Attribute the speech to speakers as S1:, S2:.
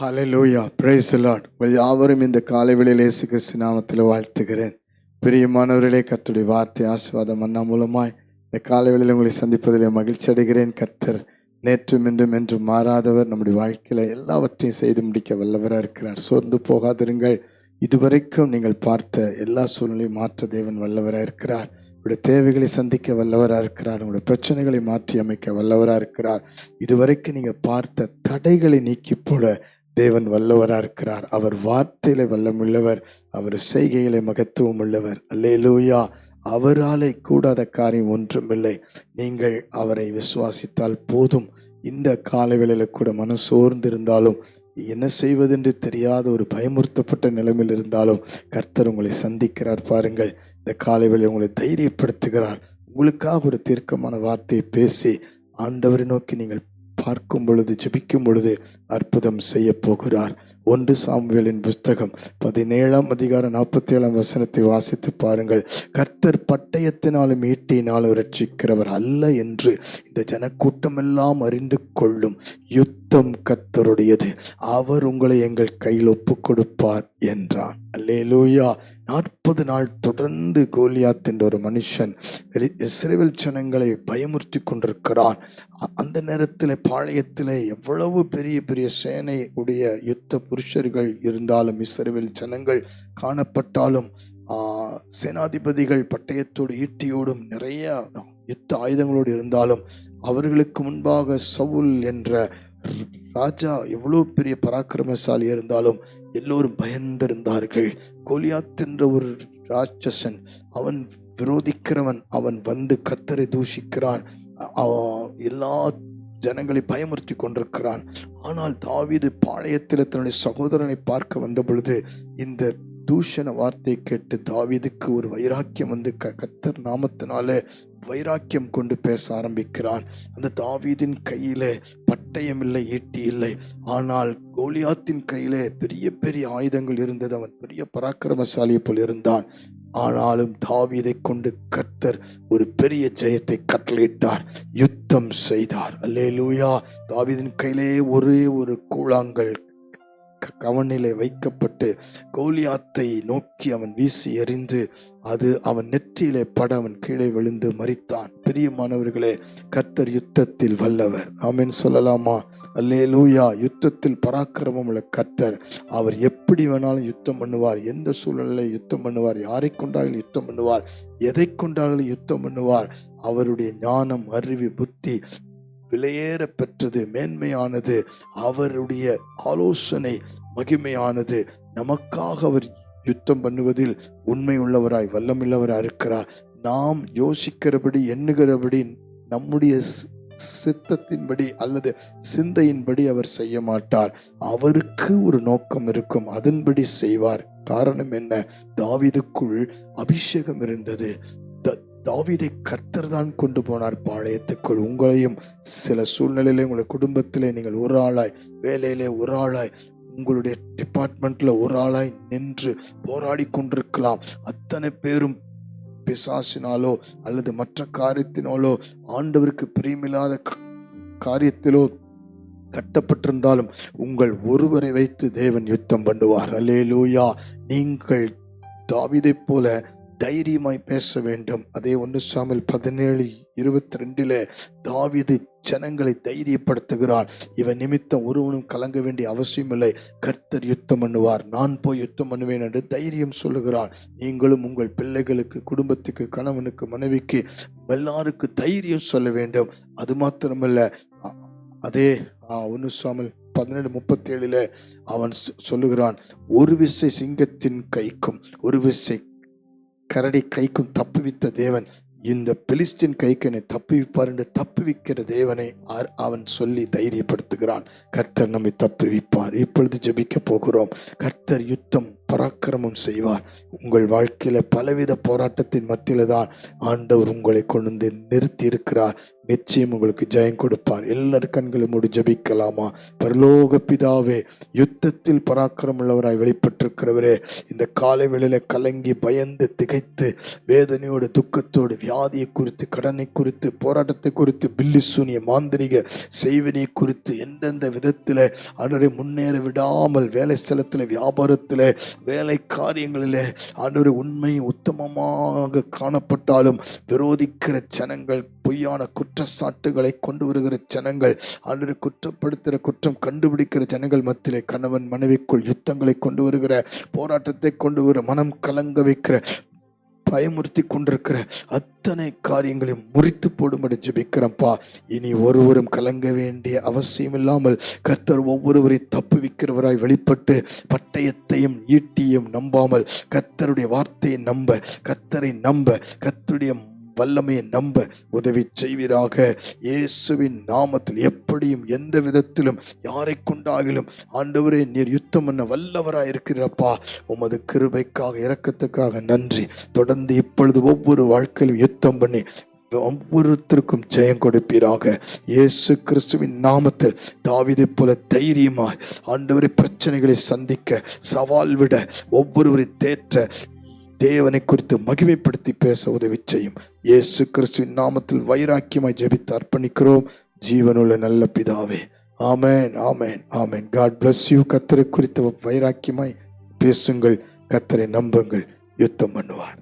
S1: Hallelujah brace lot உங்கள் யாவரும் இந்த காலை வேளையில் இயேசு கிறிஸ்து நாமத்தில் வாழ்த்துகிறேன். பிரியமானவர்களே கத்துடைய வார்த்தை ஆசீர்வாதம் அண்ணா மூலமாய் இந்த காலை வேளையில் உங்களை சந்திப்பதில் மகிழ்ச்சி அடைகிறேன். கர்த்தர் நேற்றும் இன்றும் என்றும் மாறாதவர். நம்முடைய வாழ்க்கையில் எல்லாவற்றையும் செய்து முடிக்க வல்லவராக இருக்கிறார். சோர்ந்து போகாதிருங்கள். இதுவரைக்கும் நீங்கள் பார்த்த எல்லா சூழ்நிலையும் மாற்ற தேவன் வல்லவராக இருக்கிறார். உங்களுடைய தேவைகளை சந்திக்க வல்லவராக இருக்கிறார். உங்களுடைய பிரச்சனைகளை மாற்றி அமைக்க வல்லவராக இருக்கிறார். இதுவரைக்கும் நீங்கள் பார்த்த தடைகளை நீக்கி போட தேவன் வல்லவராக இருக்கிறார். அவர் வார்த்தையில வல்லமுள்ளவர் அவர் செய்கையில மகத்துவம் உள்ளவர். அல்லேலூயா. அவராலே கூடாத காரியம் ஒன்றுமில்லை. நீங்கள் அவரை விசுவாசித்தால் போதும். இந்த காலவேளையில் கூட மனசோர்ந்து இருந்தாலும் என்ன செய்வதென்று தெரியாத ஒரு பயமுறுத்தப்பட்ட நிலைமையில் இருந்தாலும் கர்த்தர் உங்களை சந்திக்கிறார் பாருங்கள். இந்த காலவேளை உங்களை தைரியப்படுத்துகிறார். உங்களுக்காக ஒரு தீர்க்கமான வார்த்தையை பேசி ஆண்டவரை நோக்கி நீங்கள் பார்க்கும் பொழுது ஜெபிக்கும் பொழுது அற்புதம் செய்ய போகிறார். ஒன்று சாமுவேலின் புஸ்தகம் பதினேழாம் அதிகாரம் நாற்பத்தி ஏழாம் வசனத்தை வாசித்து பாருங்கள். கர்த்தர் பட்டயத்தினாலும் ஈட்டினாலும் ரட்சிக்கிறவர் அல்ல என்று இந்த ஜனக்கூட்டமெல்லாம் அறிந்து கொள்ளும். யுத்தம் கத்தருடையது அவர் உங்களை எங்கள் கையில் ஒப்பு கொடுப்பார் என்றான். அல்லேலூயா. நாற்பது நாள் தொடர்ந்து கோலியாத் என்ற ஒரு மனுஷன் இஸ்ரேல் ஜனங்களை பயமுறுத்தி கொண்டிருக்கிறான். அந்த நேரத்தில் பாளையத்தில் எவ்வளவு பெரிய பெரிய சேனை உடைய யுத்த புருஷர்கள் இருந்தாலும் இஸ்ரேல் ஜனங்கள் காணப்பட்டாலும் சேனாதிபதிகள் பட்டயத்தோடு ஈட்டியோடும் நிறைய யுத்த ஆயுதங்களோடு இருந்தாலும் அவர்களுக்கு முன்பாக சவுல் என்ற ராஜா எவ்வளோ பெரிய பராக்கிரமசாலி இருந்தாலும் எல்லோரும் பயந்திருந்தார்கள். கோலியாத் என்ற ஒரு ராட்சசன் அவன் விரோதிக்கிறவன் அவன் வந்து கத்தரை தூஷிக்கிறான். எல்லா ஜனங்களை பயமுறுத்தி கொண்டிருக்கிறான். ஆனால் தாவீது பாளையத்தில் தன்னுடைய சகோதரனை பார்க்க வந்த பொழுது இந்த தூஷண வார்த்தை கேட்டு தாவீதுக்கு ஒரு வைராக்கியம் வந்து க கத்தர் நாமத்தினால வைராக்கியம் கொண்டு பேச ஆரம்பிக்கிறான் அந்த தாவீதின் கையில பட்டயம் இல்லை ஈட்டி இல்லை. ஆனால் கோலியாத்தின் கையில பெரிய பெரிய ஆயுதங்கள் இருந்தது. அவன் பெரிய பராக்கிரமசாலியை போல் இருந்தான். ஆனாலும் தாவீதை கொண்டு கர்த்தர் ஒரு பெரிய ஜெயத்தை கட்டளையிட்டார். யுத்தம் செய்தார். அல்லேலூயா. தாவீதின் கையிலே ஒரே ஒரு கூழாங்கல் கவனிலே வைக்கப்பட்டு கோலியாத்தை நோக்கி அவன் வீசி எறிந்து அது அவன் நெற்றியிலே பட அவன் கீழே விழுந்து மறித்தான் பிரியமானவர்களே கர்த்தர் யுத்தத்தில் வல்லவர். ஆமீன் சொல்லலாமா? அல்லேலூயா. யுத்தத்தில் பராக்கிரமம் உள்ள கர்த்தர். அவர் எப்படி வேணாலும் யுத்தம் பண்ணுவார். எந்த சூழ்நிலையில் யுத்தம் பண்ணுவார்? யாரை கொண்டாலும் யுத்தம் பண்ணுவார். எதை கொண்டாலும் யுத்தம் பண்ணுவார்? அவருடைய ஞானம் அறிவு புத்தி விலையேற பெற்றது மேன்மையானது அவருடைய ஆலோசனை மகிமையானது. நமக்காக அவர் யுத்தம் பண்ணுவதில் உண்மை உள்ளவராய் வல்லமில்லவராய் இருக்கிறார். நாம் யோசிக்கிறபடி எண்ணுகிறபடி நம்முடைய சித்தத்தின்படி அல்லது சிந்தையின்படி அவர் செய்ய மாட்டார். அவருக்கு ஒரு நோக்கம் இருக்கும் அதன்படி செய்வார். காரணம் என்ன? தாவிதுக்குள் அபிஷேகம் இருந்தது. தாவீதை கர்த்தர் தான் கொண்டு போனார். பாளையத்துக்குள் உங்களையும் சில சூழ்நிலையிலே உங்களுடைய குடும்பத்திலே நீங்கள் ஒரு ஆளாய் வேலையிலே ஒரு ஆளாய் உங்களுடைய டிபார்ட்மெண்ட்ல ஒரு ஆளாய் நின்று போராடி கொண்டிருக்கலாம். அத்தனை பேரும் பிசாசினாலோ அல்லது மற்ற காரியத்தினாலோ ஆண்டவருக்கு பிரியமில்லாத காரியத்திலோ கட்டப்பட்டிருந்தாலும் உங்கள் ஒருவரை வைத்து தேவன் யுத்தம் பண்ணுவார். லூயா நீங்கள் தாவிதை போல தைரியமாய் பேச வேண்டும். அதே ஒன்று சாமில் பதினேழு இருபத்தி ரெண்டில் தாவிது ஜனங்களை தைரியப்படுத்துகிறான். இவன் நிமித்தம் ஒருவனும் கலங்க வேண்டிய அவசியமில்லை. கர்த்தர் யுத்தம் பண்ணுவார். நான் போய் யுத்தம் பண்ணுவேன் என்று தைரியம் சொல்லுகிறான். நீங்களும் உங்கள் பிள்ளைகளுக்கு குடும்பத்துக்கு கணவனுக்கு மனைவிக்கு எல்லாருக்கு தைரியம் சொல்ல வேண்டும். அது மாத்திரமல்ல அதே ஒன்று சாமல் பதினேழு முப்பத்தேழில் அவன் சொல்லுகிறான் ஒரு விசை சிங்கத்தின் கைக்கும் ஒரு விசை கரடி கைக்கும் தப்புவித்த தேவன். இந்த பெலிஸ்டின் கைக்கு என்னை தப்புவிப்பார் என்று தப்புவிக்கிற தேவனை ஆர்- அவன் சொல்லி தைரியப்படுத்துகிறான். கர்த்தர் நம்மை தப்புவிப்பார். இப்பொழுது ஜெபிக்க போகிறோம். கர்த்தர் யுத்தம் பராக்கிரமம் செய்வார். உங்கள் வாழ்க்கையில் பலவித போராட்டத்தின் மத்தியில் தான் ஆண்டவர் உங்களை கொண்டு வந்து நிறுத்தி இருக்கிறார் நிச்சயம் உங்களுக்கு ஜெயம் கொடுப்பார். எல்லார் கண்களும் மூடி ஜெபிக்கலாமா? பரலோக பிதாவே யுத்தத்தில் பராக்கிரமுள்ளவராய் வெளிப்பட்டிருக்கிறவரே இந்த காலை வேளையில கலங்கி பயந்து திகைத்து வேதனையோடு துக்கத்தோடு வியாதியை குறித்து கடனை குறித்து போராட்டத்தை குறித்து பில்லி சூனிய மாந்திரிக செய்வினை குறித்து எந்தெந்த விதத்தில் அன்றரை முன்னேற விடாமல் வேலை ஸ்தலத்தில் வியாபாரத்தில் வேலை காரியங்களில் அன்றொரு உண்மை உத்தமமாக காணப்பட்டாலும் விரோதிக்கிற ஜனங்கள் பொய்யான குற்றச்சாட்டுகளை கொண்டு வருகிற ஜனங்கள் அன்று குற்றப்படுத்துகிற குற்றம் கண்டுபிடிக்கிற ஜனங்கள் மத்தியிலே கணவன் மனைவிக்குள் யுத்தங்களை கொண்டு வருகிற போராட்டத்தை கொண்டு வர மனம் கலங்க வைக்கிற பயமுறுத்தி கொண்டிருக்கிற அத்தனை காரியங்களையும் முறித்து போடும்படி ஜெபிக்கிறப்பா இனி ஒருவரும் கலங்க வேண்டிய அவசியம் இல்லாமல் கர்த்தர் ஒவ்வொருவரை தப்புவிக்கிறவராய் வெளிப்பட்டு பட்டயத்தையும் ஈட்டியும் நம்பாமல் கர்த்தருடைய வார்த்தையை நம்ப கர்த்தரை நம்ப கர்த்தருடைய வல்லமையை நம்ப உதவி செய்வீராக. இயேசுவின் நாமத்தில் எப்படியும் எந்த விதத்திலும் யாரை கொண்டாகிலும் ஆண்டவரே நீர் யுத்தம் பண்ண வல்லவராக இருக்கிறப்பா உமது கிருபைக்காக இறக்கத்துக்காக நன்றி. தொடர்ந்து இப்பொழுது ஒவ்வொரு வாழ்க்கையிலும் யுத்தம் பண்ணி ஒவ்வொருத்தருக்கும் ஜெயம் கொடுப்பீராக. இயேசு கிறிஸ்துவின் நாமத்தில் தாவிதை போல தைரியமாய் ஆண்டவரை பிரச்சனைகளை சந்திக்க சவால் விட ஒவ்வொருவரை தேற்ற தேவனை குறித்து மகிமைப்படுத்தி பேச உதவி செய்யும். இயேசு கிறிஸ்துவின் நாமத்தில் வைராக்கியமாய் ஜெபித்து அர்ப்பணிக்கிறோம். ஜீவனுள்ள நல்ல பிதாவே. Amen amen amen. God bless you கத்தரை குறித்து வைராக்கியமாய் பேசுங்கள். கத்தரை நம்புங்கள். யுத்தம் பண்ணுவார்.